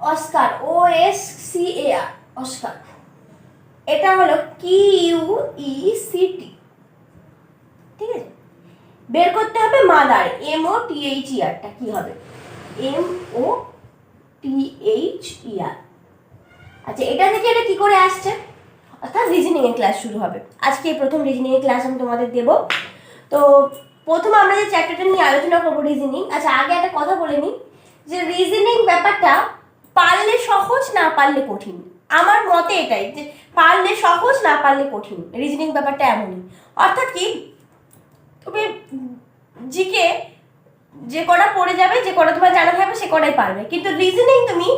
Oscar O S C A R Oscar এটা হলো কি ইউ ই সি টি ঠিক আছে? বের করতে হবে mother M O T H E আরটা কি হবে? এম ও টি এইচ ই আর আচ্ছা এটা থেকে এটা কি করে আসছে? অর্থাৎ রিজনিং এর ক্লাস শুরু হবে। আজকে প্রথম রিজনিং এর ক্লাস আমি তোমাদের দেব। তো প্রথমে আমরা যে চ্যাপ্টারটা নিয়ে আলোচনা করব রিজনিং আচ্ছা আগে একটা কথা বলে নিই। যে রিজনিং ব্যাপারটা পারলে সহজ, না পারলে কঠিন। আমার মতে এটাই যে পারলে সহজ, না পারলে কঠিন। রিজনিং ব্যাপারটা এমনই। অর্থাৎ কি? তুমি জিকে যে কটা পড়ে যাবে, যে কটা তোমার জানা থাকবে, সে কটাই পারবে। কিন্তু রিজনিং তুমি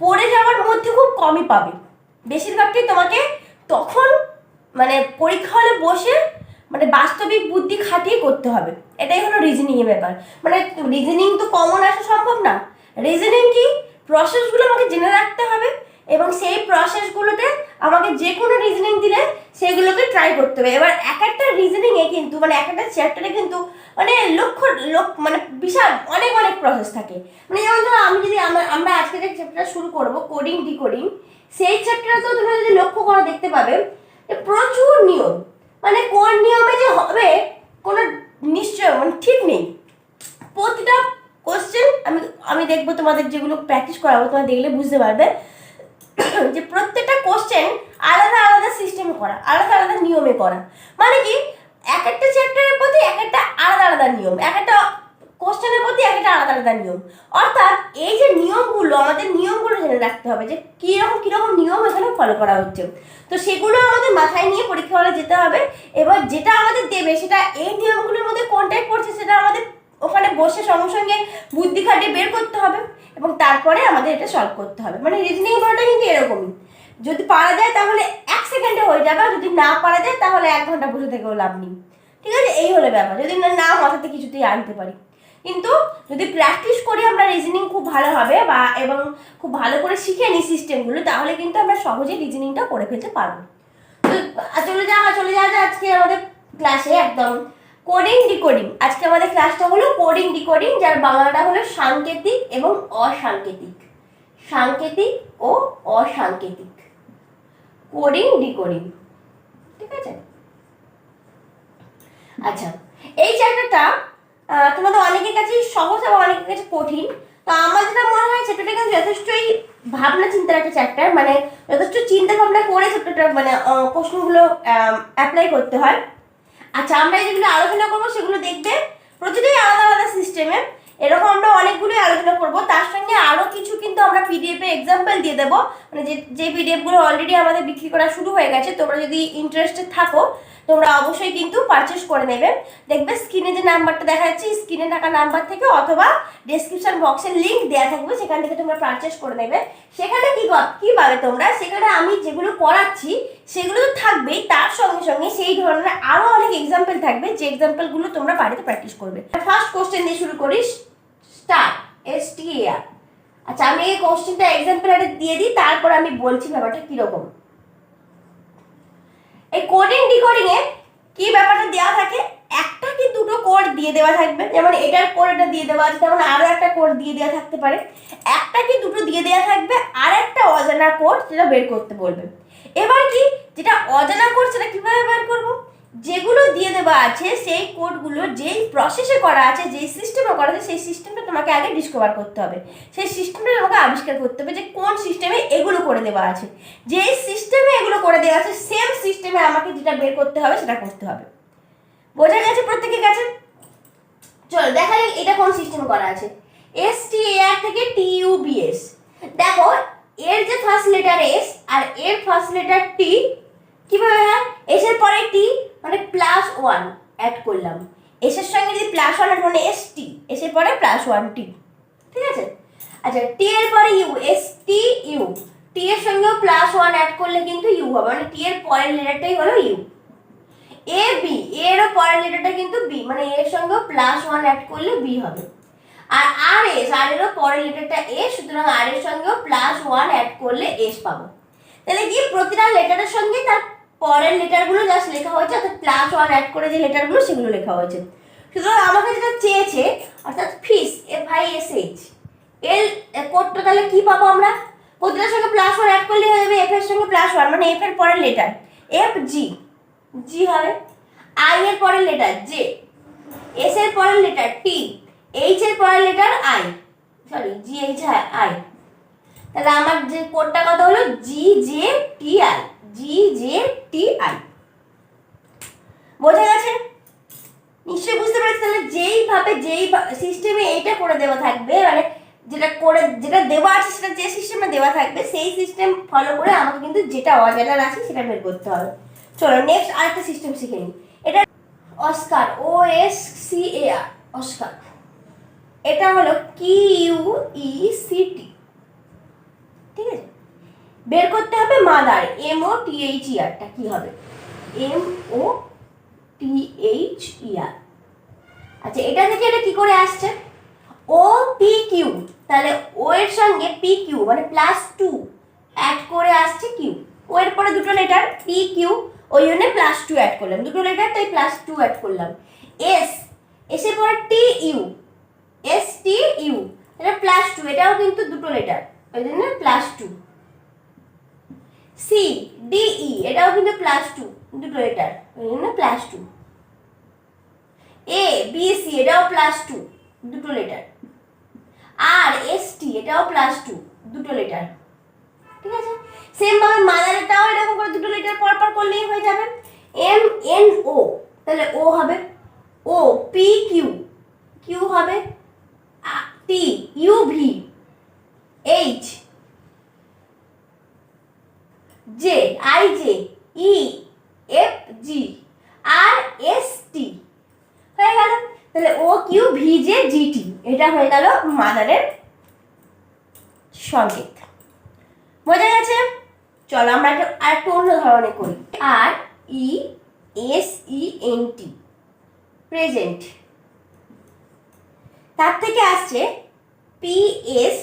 পড়ে যাওয়ার মধ্যে খুব কমই পাবে। বেশিরভাগটাই তোমাকে তখন মানে পরীক্ষা হলে বসে মানে বাস্তবিক বুদ্ধি খাটিয়ে করতে হবে। এটাই হলো রিজনিং এর ব্যাপার। মানে রিজনিং তো কমন আসা সম্ভব না। রিজনিং কি? প্রসেসগুলো আমাকে জেনে রাখতে হবে এবং সেই প্রসেসগুলোতে আমাকে যে কোনো রিজনিং দিলে সেগুলোকে ট্রাই করতে হবে। এবার এক একটা রিজনিংয়ে কিন্তু মানে এক একটা চ্যাপ্টারে কিন্তু মানে লক্ষ লোক মানে বিশাল, অনেক অনেক প্রসেস থাকে। মানে যেমন ধরো আমি যদি আমার আজকে যে চ্যাপ্টার শুরু করব কোডিং ডিকোডিং সেই চ্যাপ্টারটাতেও তোমরা যদি লক্ষ্য করে, দেখতে পাবে যে প্রচুর নিয়ম। মানে কোন নিয়মে যে হবে, কোনো নিশ্চয় মানে ঠিক নেই। প্রতিটা কোশ্চেন আমি আমি দেখব তোমাদের যেগুলো প্র্যাকটিস করাবো, তোমরা দেখলে বুঝতে পারবে। যে প্রত্যেকটা কোশ্চেন আলাদা আলাদা সিস্টেমে করা, আলাদা আলাদা নিয়মে করা। মানে কি? এক একটা চ্যাপ্টারের প্রতি এক একটা আলাদা আলাদা নিয়ম, এক একটা কোশ্চেনের প্রতি এক একটা আলাদা আলাদা নিয়ম। অর্থাৎ এই যে নিয়মগুলো, আমাদের নিয়মগুলো জেনে রাখতে হবে যে কীরকম কীরকম নিয়ম এখানে ফলো করা হচ্ছে। তো সেগুলো আমাদের মাথায় নিয়ে পরীক্ষা হলে যেতে হবে। এবার যেটা আমাদের দেবে, সেটা এই নিয়মগুলোর মধ্যে কোনটাই পড়ছে সেটা আমাদের ওখানে বসে সঙ্গে সঙ্গে বুদ্ধি খাটিয়ে বের করতে হবে এবং তারপরে আমাদের এটা সলভ করতে হবে। মানে রিজনিং পড়াটা কিন্তু এরকমই। যদি পারা যায় তাহলে এক সেকেন্ডে হয়ে যাবে, আর যদি না পারা যায় তাহলে এক ঘণ্টা বসে থেকেও লাভ নেই। ঠিক আছে? এই হলো ব্যাপার। যদি না না মাথাতে কিছুতেই আনতে পারি। কিন্তু যদি প্র্যাকটিস করি আমরা রিজনিং খুব ভালো হবে বা এবং খুব ভালো করে শিখে নিই সিস্টেমগুলো তাহলে কিন্তু আমরা সহজেই রিজনিংটা করে ফেলতে পারব। তো চলে যাওয়া চলে যাওয়া আজকে আমাদের ক্লাসে একদম কোডিং ডিকোডিং আজকে আমাদের ক্লাসটা হলো কোডিং ডিকোডিং যার বাংলাটা হলো সাংকেতিক এবং অসাংকেতিক। সাংকেতিক ও অসাংকেতিক। কোডিং ডিকোডিং ঠিক আছে? আচ্ছা এই চ্যাপ্টারটা তোমাদের অনেকের কাছেই সহজ এবং অনেকের কাছে কঠিন। তো আমার যেটা মনে হয় চ্যাপ্টারটা কিন্তু যথেষ্টই ভাবনা চিন্তার একটা চ্যাপ্টার মানে যথেষ্ট চিন্তা ভাবনা করে চ্যাপ্টারটা মানে প্রশ্নগুলো অ্যাপ্লাই করতে হয়। আচ্ছা আমরা যেগুলো আলোচনা করব সেগুলো দেখবে প্রতিটাই আলাদা আলাদা সিস্টেমে এরকম আমরা অনেকগুলোই আলোচনা করব। তার সঙ্গে আরও কিছু কিন্তু আমরা পিডিএফে এক্সাম্পল দিয়ে দেবো। মানে যে যে পিডিএফগুলো অলরেডি আমাদের বিক্রি করা শুরু হয়ে গেছে, তোমরা যদি ইন্টারেস্টেড থাকো তোমরা অবশ্যই কিন্তু পারচেস করে নেবে। দেখবে স্ক্রিনে যে নাম্বারটা দেখা যাচ্ছে স্ক্রিনে থাকা নাম্বার থেকে অথবা ডেসক্রিপশন বক্সের লিঙ্ক দেওয়া থাকবে, সেখান থেকে তোমরা পারচেস করে নেবে। সেখানে কি কি পাবে তোমরা? সেখানে আমি যেগুলো করাচ্ছি সেগুলো তো থাকবেই। তার সঙ্গে সঙ্গে সেই ধরনের আরও অনেক এক্সাম্পল থাকবে, যে এক্সাম্পলগুলো তোমরা বাড়িতে প্র্যাকটিস করবে। ফার্স্ট কোশ্চেন দিয়ে শুরু করিস স্টার এস টি আর আচ্ছা আমি এই কোশ্চেনটা এক্সাম্পল দিয়ে দিই, তারপর আমি বলছি ব্যাপারটা কীরকম। এই কোডিং ডিকোডিং এ কি ব্যাপারটা দেওয়া থাকে? একটা কি দুটো কোড দিয়ে দেওয়া থাকবে। যেমন এটার কোড এটা দিয়ে দেওয়া আছে, তেমন আরও একটা কোড দিয়ে দেওয়া থাকতে পারে। একটা কি দুটো দিয়ে দেওয়া থাকবে, আর একটা অজানা কোড যেটা বের করতে বলবে। এবার কি? যেটা অজানা কোড সেটা কীভাবে বের করব? যেগুলো দিয়ে দেওয়া আছে, সেই কোডগুলো যেই প্রসেসে করা আছে, যেই সিস্টেমে করা আছে, সেই সিস্টেমটা তোমাকে আগে ডিসকভার করতে হবে। সেই সিস্টেমটা তোমাকে আবিষ্কার করতে হবে যে কোন সিস্টেমে এগুলো করে দেওয়া আছে। যেই সিস্টেমে এগুলো করে দেওয়া আছে সেম সিস্টেমে আমাকে যেটা বের করতে হবে, সেটা করতে হবে। বোঝা গেছে প্রত্যেকের কাছে? চলো দেখা যাক এটা কোন সিস্টেমে করা আছে। এস টি আর থেকে টি ইউ বি এস দেখো, এর যে ফার্স্ট লেটার এস আর এর ফার্স্ট লেটার টি কীভাবে হয়? এসের পরে প্লাস ওয়ান অ্যাড করলাম। এস এর সঙ্গে যদি প্লাস ওয়ান অ্যাড মানে এস টি এস এর পরে প্লাস ওয়ান টি ঠিক আছে? আচ্ছা টি এর পরে U S T U T এর সঙ্গেও প্লাস ওয়ান অ্যাড করলে কিন্তু ইউ হবে মানে টি এর পরের লেটারটাই হলো ইউ এ বি এরও পরের লেটারটা কিন্তু বি মানে এর সঙ্গে প্লাস ওয়ান অ্যাড করলে বি হবে। আর আর এস আর এরও পরের লেটারটা এ সুতরাং আর এর সঙ্গেও প্লাস ওয়ান অ্যাড করলে এস পাবো। তাহলে কি প্রতিটা লেটারের সঙ্গে তার পরের লেটারগুলো জাস্ট লেখা হয়েছে, অর্থাৎ প্লাস ওয়ান অ্যাড করে যে লেটারগুলো সেগুলো লেখা হয়েছে। সুতরাং আমাকে যেটা চেয়েছে, অর্থাৎ fish F I S H এল কোডটা তাহলে কি পাবো আমরা? প্রতিটার সঙ্গে প্লাস ওয়ান অ্যাড করলে হয়ে যাবে এফ এর সঙ্গে প্লাস ওয়ান মানে এফ এর পরের লেটার এফ জি জি হবে। আই এর পরের লেটার জে এস এর পরের লেটার টি এইচ এর পরের letter I sorry G H I তাহলে আমার যে কোডটা কত হলো? G J T I G, J, T, I. বোঝা গেছে? নিশ্চয়ই বুঝতে পেরেছি। তাহলে যেইভাবে যেই সিস্টেমে এইটা করে দেওয়া থাকবে মানে যেটা করে যেটা দেওয়া আছে, সেটা যে সিস্টেমে দেওয়া থাকবে, সেই সিস্টেম ফলো করে আমাকে কিন্তু যেটা অজানার আছে, সেটা বের করতে হবে। চলো নেক্সট আরেকটা সিস্টেম শিখে নিই। এটা Oscar O S C A R Oscar এটা হলো কি ইউ ই সি টি ঠিক আছে? বের করতে হবে mother M O T H E আরটা কি হবে? এম ও টি এইচ ই আর আচ্ছা এটা থেকে এটা কি করে আসছে? ও পি কিউ তাহলে ও এর সঙ্গে পি কিউ মানে প্লাস টু অ্যাড করে আসছে কিউ ও এর পরে দুটো লেটার পি কিউ ওই জন্য প্লাস টু অ্যাড করলাম। দুটো লেটার তাই প্লাস টু অ্যাড করলাম। এস এসে পরে T U S T U এটা প্লাস টু এটাও কিন্তু দুটো লেটার ওই জন্য plus two C D E এটাও কিন্তু প্লাস টু দুটো জন্য plus two A B C এটাও প্লাস টু দুটো লেটার আর এস টি এটাও প্লাস টু দুটো লেটার ঠিক আছে? সেম ভাবে মাদারেরটাও এরকম করে দুটো লেটার পর পর করলেই হয়ে যাবে। এম এন ও তাহলে ও হবে ও পি কিউ কিউ হবে T U V H J I J E F G R S T হয়ে গেল। তাহলে O Q V J G T এটা হয়ে গেল মাদারের সংকেত। বোঝা গেছে? চলো আমরা একটা আর একটু অন্য ধরনের করি। R E S E N T present তার থেকে আসছে P S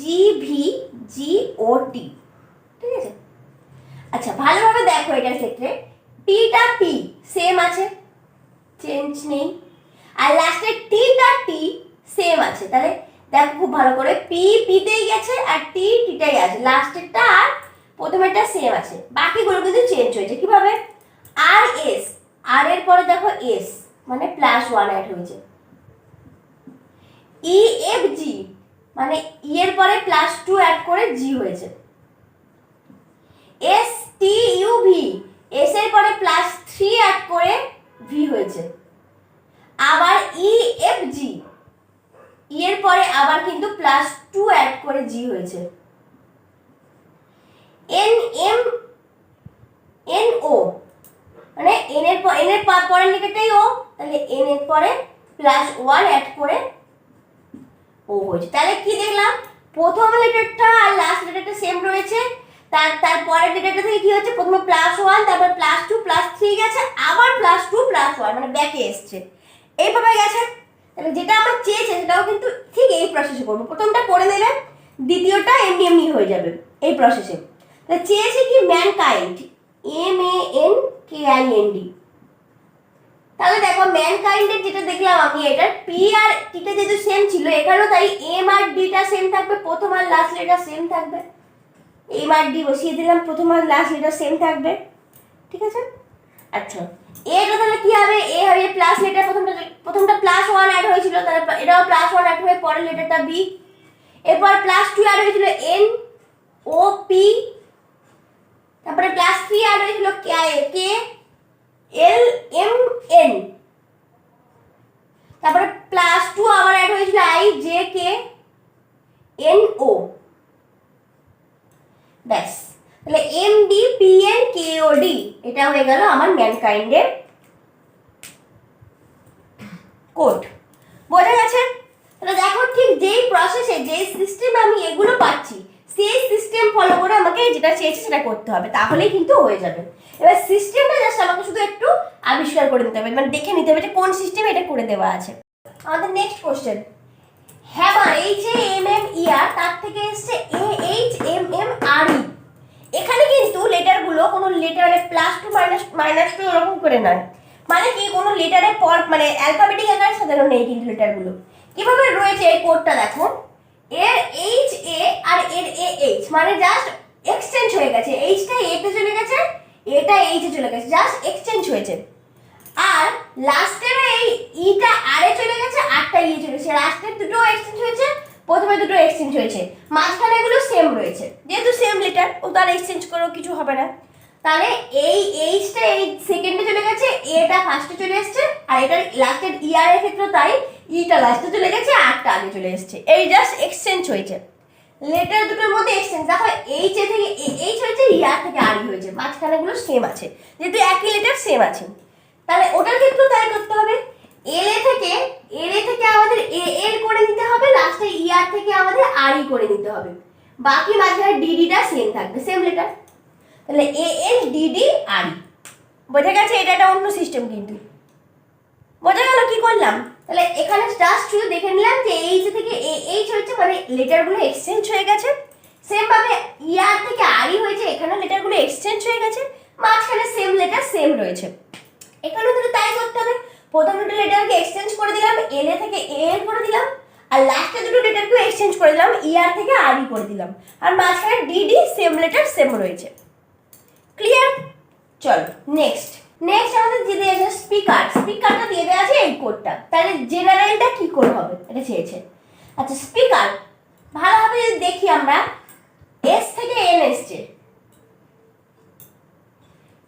G V G O T ঠিক আছে? আচ্ছা ভালোভাবে দেখো এটার ক্ষেত্রে। পিটা পি সেম আছে? চেঞ্জ নেই। আর লাস্টে টিটা টি সেম আছে। তাহলে দেখো খুব ভালো করে পি পিতেই গেছে আর টি টিটাই আছে। লাস্টেরটা আর প্রথমেরটা সেম আছে। বাকিগুলো কিন্তু চেঞ্জ হয়েছে। কীভাবে? আর এস আর এর পরে দেখো এস মানে প্লাস ওয়ান অ্যাড হয়েছে। ই এফ জি মানে ই এর পরে প্লাস টু অ্যাড করে জি হয়েছে। S T U V S এর পরে প্লাস থ্রি অ্যাড করে ভি হয়েছে। আবার ই এফ জি ই এর পরে আবার কিন্তু প্লাস টু অ্যাড করে জি হয়েছে। এন এম এন ও মানে এন এর পর এন এর পরের লেখাটাই ও তাহলে এন এর পরে প্লাস ওয়ান অ্যাড করে ও হয়েছে। তাহলে কি দেখলাম? প্রথম লেটারটা আর লাস্ট লেটারটা সেম রয়েছে। তার তার পরের লেটারটা থেকে কি হচ্ছে? প্রথমে প্লাস ওয়ান তারপর প্লাস টু প্লাস থ্রি গেছে, আবার প্লাস টু প্লাস ওয়ান মানে ব্যাকে এসছে। এইভাবে গেছে। তাহলে যেটা আমরা চেয়েছে, সেটাও কিন্তু ঠিক এই প্রসেসে করব। প্রথমটা করে নেবে, দ্বিতীয়টা এমনি এমনি হয়ে যাবে এই প্রসেসে তাহলে চেয়েছে কি man kind M A N K I N D তাহলে দেখো ম্যান কাইন্ডের যেটা দেখলাম আমি এটা পি আর টিটা যেহেতু সেম ছিল এখানেও তাই এম আর ডিটা সেম থাকবে, প্রথম আর লাস্ট লেটার সেম থাকবে। এম আর ডি বসিয়ে দিলাম, প্রথম আর লাস্ট লেটার সেম থাকবে। ঠিক আছে? আচ্ছা এটা তাহলে কি হবে? এ হবে প্লাস লেটার প্রথমটা প্রথমটা প্লাস ওয়ান অ্যাড হয়েছিল তাহলে এটাও প্লাস ওয়ান অ্যাড হয়ে পরের লেটারটা বি এরপর প্লাস টু অ্যাড হয়েছিল এন ও পি তারপরে প্লাস থ্রি অ্যাড হয়েছিল কে এল এম এন তারপরে প্লাস টু আবার অ্যাড হয়েছিল I J K N O ব্যাস। তাহলে M D P N K O D এটা হয়ে গেল আমার ম্যানকাইন্ডের কোড। বোঝা গেছে? তাহলে দেখো ঠিক যেই প্রসেসে যেই সিস্টেমে আমি এগুলো পাচ্ছি, সেই সিস্টেম ফলো করে আমাকে যেটা চেয়েছি সেটা করতে হবে, তাহলেই কিন্তু হয়ে যাবে। এবার সিস্টেমটা জাস্ট আমাকে শুধু একটু আবিষ্কার করে নিতে হবে মানে দেখে নিতে হবে যে কোন সিস্টেমে এটা করে দেওয়া আছে। আমাদের next question hammer H A M M E R তার থেকে এসছে A H M M R E এখানে কিন্তু লেটারগুলো কোনো লেটারে plus two minus minus two এরকম করে নয়। মানে কি, কোনো লেটারে পর মানে অ্যালফাবেটিক আকারে সাজানো নেই কিন্তু লেটারগুলো কীভাবে রয়েছে এই কোডটা দেখো? এর এইচ এ আর এর এ এইচ মানে জাস্ট এক্সচেঞ্জ হয়ে গেছে। এইচটা এতে চলে গেছে এটা এইচে চলে গেছে। জাস্ট এক্সচেঞ্জ হয়েছে। আর লাস্টের এই ইটা আরে চলে গেছে আটটা ই চলে গেছে। লাস্টের দুটো এক্সচেঞ্জ হয়েছে, প্রথমে দুটো এক্সচেঞ্জ হয়েছে। মাঝখানে এগুলো সেম রয়েছে। যেহেতু সেম লিটার ও তার এক্সচেঞ্জ করেও কিছু হবে না। তাহলে এই এইচটা এই সেকেন্ডে চলে গেছে এটা ফার্স্টে চলে এসেছে, আর এটা লাস্টের ইয়ার এর ক্ষেত্রে তাই ইটা লাস্টে চলে গেছে আরটা আগে চলে এসেছে। এই জাস্ট এক্সচেঞ্জ হয়েছে। লেটার দুটোর মধ্যে এক্সচেঞ্জ দেখো এইচ এ থেকে এইচ হয়েছে ইয়ার থেকে আর হয়েছে। মাঝখানে গুলো সেম আছে। যেহেতু একই লেটার সেম আছে। তাহলে ওটার ক্ষেত্রেও তাই করতে হবে। এল এ থেকে এল এ থেকে আমাদের এ এল করে নিতে হবে লাস্টে ই আর থেকে আমাদের আর ই করে নিতে হবে। বাকি মাঝখানে ডিডিটা সেম থাকবে সেম লেটার তাহলে এ এল ডিডি আর ই বোঝা গেছে এটা একটা অন্য সিস্টেম কিন্তু। বোঝা গেল কি করলাম? তাহলে এখানে জাস্ট শুধু দেখে নিলাম যে এইচ থেকে এ এইচ হয়েছে মানে লেটারগুলো এক্সচেঞ্জ হয়ে গেছে। সেম ভাবে ইয়ার থেকে আরই হয়েছে এখানে লেটারগুলো এক্সচেঞ্জ হয়ে গেছে। মাঝখানে সেম লেটার সেম রয়েছে। এখানেও তাহলে তাই করতে হবে। প্রথম দুটো লেটারকে এক্সচেঞ্জ করে দিলাম এল এ থেকে এ এল করে দিলাম, আর লাস্টে দুটো লেটারকেও এক্সচেঞ্জ করে দিলাম ই আর থেকে আরই করে দিলাম। আর মাঝখানে ডিডি সেম লেটার সেম রয়েছে। ক্লিয়ার চল নেক্সট নেক্সট আমাদের দিয়ে দেওয়া আছে স্পিকার স্পিকারটা দিয়ে দেওয়া আছে এই কোডটা তাহলে জেনারেলটা কি করে হবে? এটা চেয়েছে। আচ্ছা স্পিকার ভালোভাবে যদি দেখি আমরা এস থেকে এন এসছে।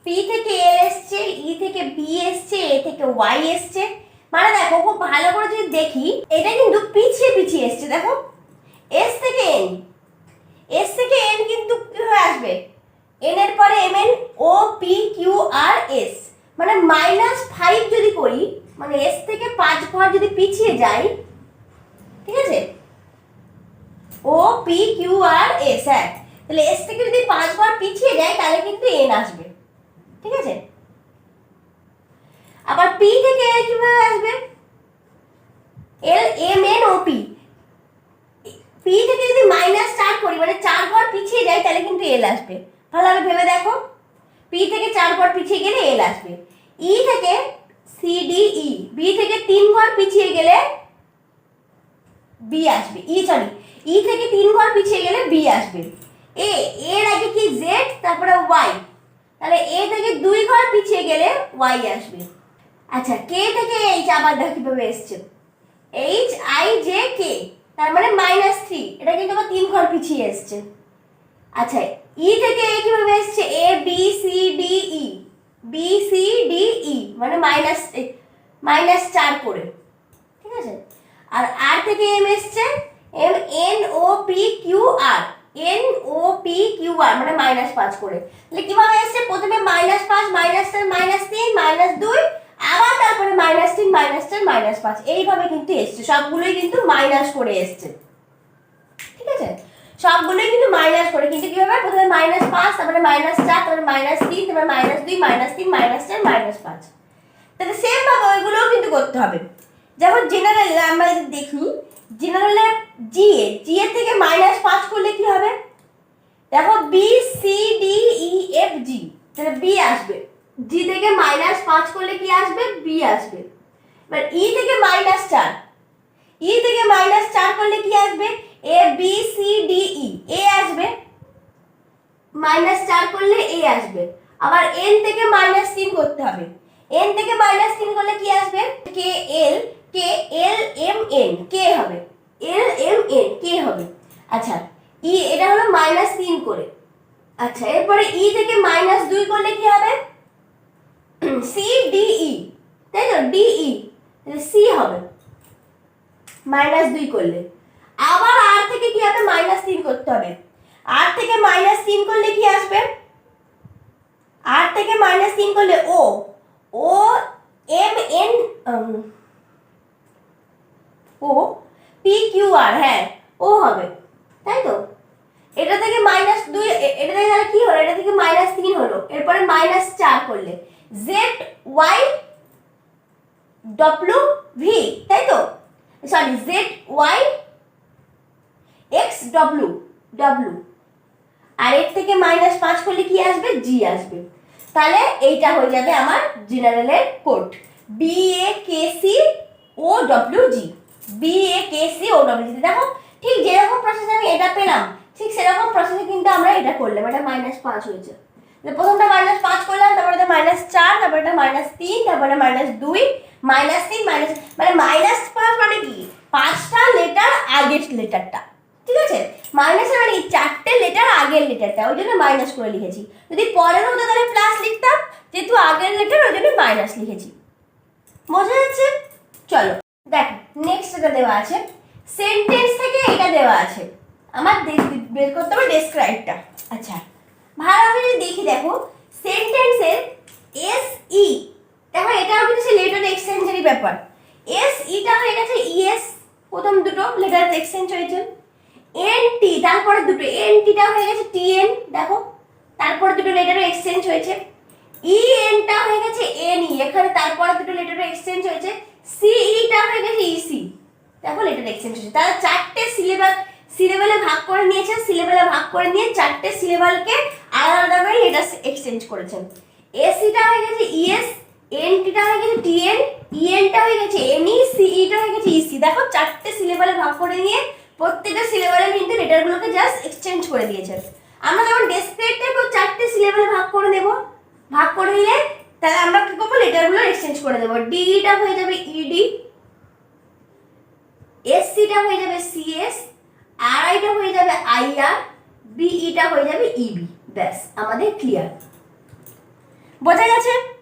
পি থেকে এল এসছে ই থেকে বি এসছে এ থেকে ওয়াই এসছে। মানে দেখো, খুব ভালো করে যদি দেখি, এটা কিন্তু পিছিয়ে পিছিয়ে এসছে, দেখো। এস থেকে এন এস থেকে এন কিন্তু কীভাবে আসবে? এন এর পরে M N O P Q R S মানে মাইনাস ফাইভ যদি করি মানে এস থেকে পাঁচ ঘর যদি পিছিয়ে যাই, ঠিক আছে? O P Q R S হ্যাঁ। তাহলে এস থেকে যদি পাঁচ ঘর পিছিয়ে যায়, তাহলে কিন্তু এন আসবে। ঠিক আছে? আবার পি থেকে এ কীভাবে আসবে? L M N O P P থেকে যদি মাইনাস চার করি মানে চার ঘর পিছিয়ে যাই, তাহলে কিন্তু এল আসবে। ভালোভাবে ভেবে দেখো। পি থেকে চার ঘর পিছিয়ে গেলে এল আসবে। ই থেকে সি ডি ই বি থেকে তিন ঘর পিছিয়ে গেলে বি আসবে। ই সরি ই থেকে তিন ঘর পিছিয়ে গেলে বি আসবে। এ এর আগে কি জেড তারপরে ওয়াই তাহলে এ থেকে দুই ঘর পিছিয়ে গেলে ওয়াই আসবে। আচ্ছা কে থেকে এইচ আবার দেখো কীভাবে এসছে। এইচ আই জে কে তার মানে মাইনাস থ্রি এটা কিন্তু আবার তিন ঘর পিছিয়ে এসছে। আচ্ছা ই থেকে এ কীভাবে এসছে? A B C D E B C D E মানে মাইনাস মাইনাস চার করে। ঠিক আছে? আর আর থেকে এম এসছে M N O P Q R N O P Q R মানে মাইনাস পাঁচ করে। তাহলে কীভাবে এসছে? মাইনাস পাঁচ, মাইনাস চার, মাইনাস তিন, মাইনাস দুই, আবার তারপরে মাইনাস তিন, মাইনাস চার, মাইনাস পাঁচ। এইভাবে কিন্তু এসছে। সবগুলোই কিন্তু মাইনাস করে এসছে। ঠিক আছে? সবগুলোই কিন্তু মাইনাস করে। কিন্তু কি হবে? প্রথমে মাইনাস পাঁচ, তারপরে মাইনাস চার, তারপরে মাইনাস তিন, তারপরে মাইনাস দুই, মাইনাস তিন, মাইনাস চার, মাইনাস পাঁচ। তাহলে সেম ভাবে ওইগুলোও কিন্তু করতে হবে। যেমন জেনারেল আমরা যদি দেখি জেনারেলে জি এ জি এর থেকে মাইনাস পাঁচ করলে কি হবে? দেখো B C D E F G তাহলে বি আসবে। জি থেকে মাইনাস পাঁচ করলে কি আসবে? বি আসবে। এবার ই থেকে মাইনাস চার। ই থেকে মাইনাস চার করলে কি আসবে? A B C D E A আসবে। মাইনাস চার করলে এ আসবে। আবার এন থেকে মাইনাস তিন করতে হবে। এন থেকে মাইনাস তিন করলে কি আসবে? কে এল কে এল এম এন কে হবে। এল এম এন কে হবে। আচ্ছা ই এটা হলো মাইনাস তিন করে। আচ্ছা এরপরে ই থেকে মাইনাস দুই করলে কি হবে? সি ডি ই তাই তো? ডিই সি হবে। মাইনাস দুই করলে। আবার আর থেকে কি হবে? মাইনাস তিন করতে হবে। আর থেকে মাইনাস তিন করলে কি আসবে? আর থেকে মাইনাস তিন করলে O O M N O P Q R হ্যাঁ ও হবে। তাই তো? এটা থেকে মাইনাস দুই এটা থেকে তাহলে কি হলো? এটা থেকে মাইনাস তিন হলো। এরপরে মাইনাস চার করলে। জেড ওয়াই ডব্লু ভি তাই তো? Sorry Z Y X W W আর এর থেকে মাইনাস পাঁচ করলে কি আসবে? জি আসবে। তাহলে এইটা হয়ে যাবে আমার জেনারেলের code B A K C O W G B A K C O W G দেখো, ঠিক যেরকম প্রসেস আমি এটা পেলাম ঠিক সেরকম প্রসেসে কিন্তু আমরা এটা করলাম, এটা মাইনাস পাঁচ হয়েছে। প্রথমটা মাইনাস পাঁচ করলাম, তারপরে এটা মাইনাস চার, তারপরে এটা মাইনাস তিন, তারপরে মাইনাস দুই মাইনাস তিন মাইনাস মানে মাইনাস পাঁচ মানে কি? পাঁচটা লেটার আগের লেটারটা ঠিক আছে? মাইনাসের মানে কি? চারটে লেটার আগের লেটারটা ওই জন্য মাইনাস করে লিখেছি। যদি পরের হতো তাহলে প্লাস লিখতাম, যেহেতু আগের লেটার ওই জন্য মাইনাস লিখেছি। বোঝা যাচ্ছে? চলো, দেখো নেক্সট এটা দেওয়া আছে সেন্টেন্স থেকে এটা দেওয়া আছে। আমার বের করতে হবে ডেসক্রাইবটা আচ্ছা। ভালো করে যদি দেখি দেখো সেন্টেন্সের এস ই দেখো এটাও কিন্তু সে লেটার এক্সচেঞ্জেরই ব্যাপার। এস ইটা হয়ে গেছে ইএস প্রথম দুটো লেটার এক্সচেঞ্জ হয়েছে এন টি তারপরে দুটো এন টিটা হয়ে গেছে টি এন দেখো। তারপরে দুটো লেটার এক্সচেঞ্জ হয়েছে। ই এনটা হয়ে গেছে এন ই এখানে তারপরে দুটো লেটার এক্সচেঞ্জ হয়েছে। সি ইটা হয়ে গেছে ইসি দেখো লেটার এক্সচেঞ্জ হয়েছে। তারা চারটে সিলেবাল সিলেবেলে ভাগ করে নিয়েছেন সিলেবেলে ভাগ করে নিয়ে চারটে সিলেবালকে আলাদা আলাদা করে লেটার এক্সচেঞ্জ করেছেন। এসিটা হয়ে গেছে ইএস এন টিটা হয়ে গেছে টিএন ইএনটা হয়ে গেছে এনই সিইটা হয়ে গেছে ইসি দেখো, চারটে সিলেবালে ভাগ করে নিয়ে প্রত্যেকটা সিলেবালে কিন্তু লেটারগুলোকে জাস্ট এক্সচেঞ্জ করে দিয়েছে আমরা যখন ডেসক্রিপটিভও চারটে সিলেবালে ভাগ করে নেব, ভাগ করে নিলে তাহলে আমরা কি করব? লেটারগুলো এক্সচেঞ্জ করে দেবো। ডিটা হয়ে যাবে ইডি এসসিটা হয়ে যাবে সিএস আর আইটা হয়ে যাবে আইআর বিইটা হয়ে যাবে ইবি ব্যাস, আমাদের ক্লিয়ার বোঝা গেছে?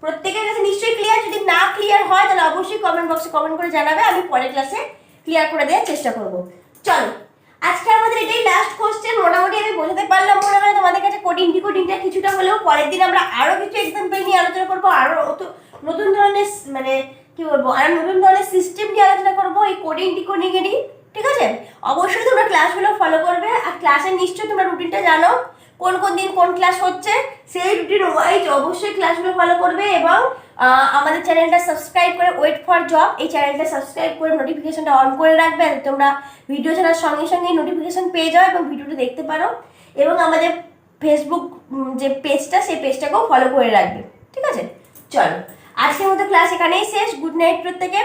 প্রত্যেকের কাছে নিশ্চয়ই ক্লিয়ার যদি না ক্লিয়ার হয়, তাহলে অবশ্যই কমেন্ট বক্সে কমেন্ট করে জানাবে, আমি পরের ক্লাসে ক্লিয়ার করে দেওয়ার চেষ্টা করব। চলো, আজকে আমাদের এটাই লাস্ট কোশ্চেন মোটামুটি আমি বোঝাতে পারলাম, মনে হয় তোমাদের কাছে কোডিং ডিকোডিংটা কিছুটা হলেও পরের দিন আমরা আরও কিছু এক্সাম্পল নিয়ে আলোচনা করব, আরও অত- নতুন ধরনের মানে কি বলব, আর নতুন ধরনের সিস্টেম নিয়ে আলোচনা করব, এই কোডিং ডিকোডিং এরই। ঠিক আছে? অবশ্যই তোমরা ক্লাসগুলো ফলো করবে আর ক্লাসে নিশ্চয়ই তোমরা রুটিনটা জানো। কোন কোন দিন কোন ক্লাস হচ্ছে, সেই রুটিন ওয়াইজ অবশ্যই ক্লাসগুলো ফলো করবে এবং আমাদের চ্যানেলটা সাবস্ক্রাইব করে ওয়েট ফর জব এই চ্যানেলটা সাবস্ক্রাইব করে নোটিফিকেশনটা অন করে রাখবে যাতে তোমরা ভিডিও ছাড়ার সঙ্গে সঙ্গে নোটিফিকেশন পেয়ে যাও এবং ভিডিওটা দেখতে পারো এবং আমাদের ফেসবুক যে পেজটা সেই পেজটাকেও ফলো করে রাখবে। ঠিক আছে? চলো, আজকের মতো ক্লাস এখানেই শেষ। গুড নাইট প্রত্যেকে।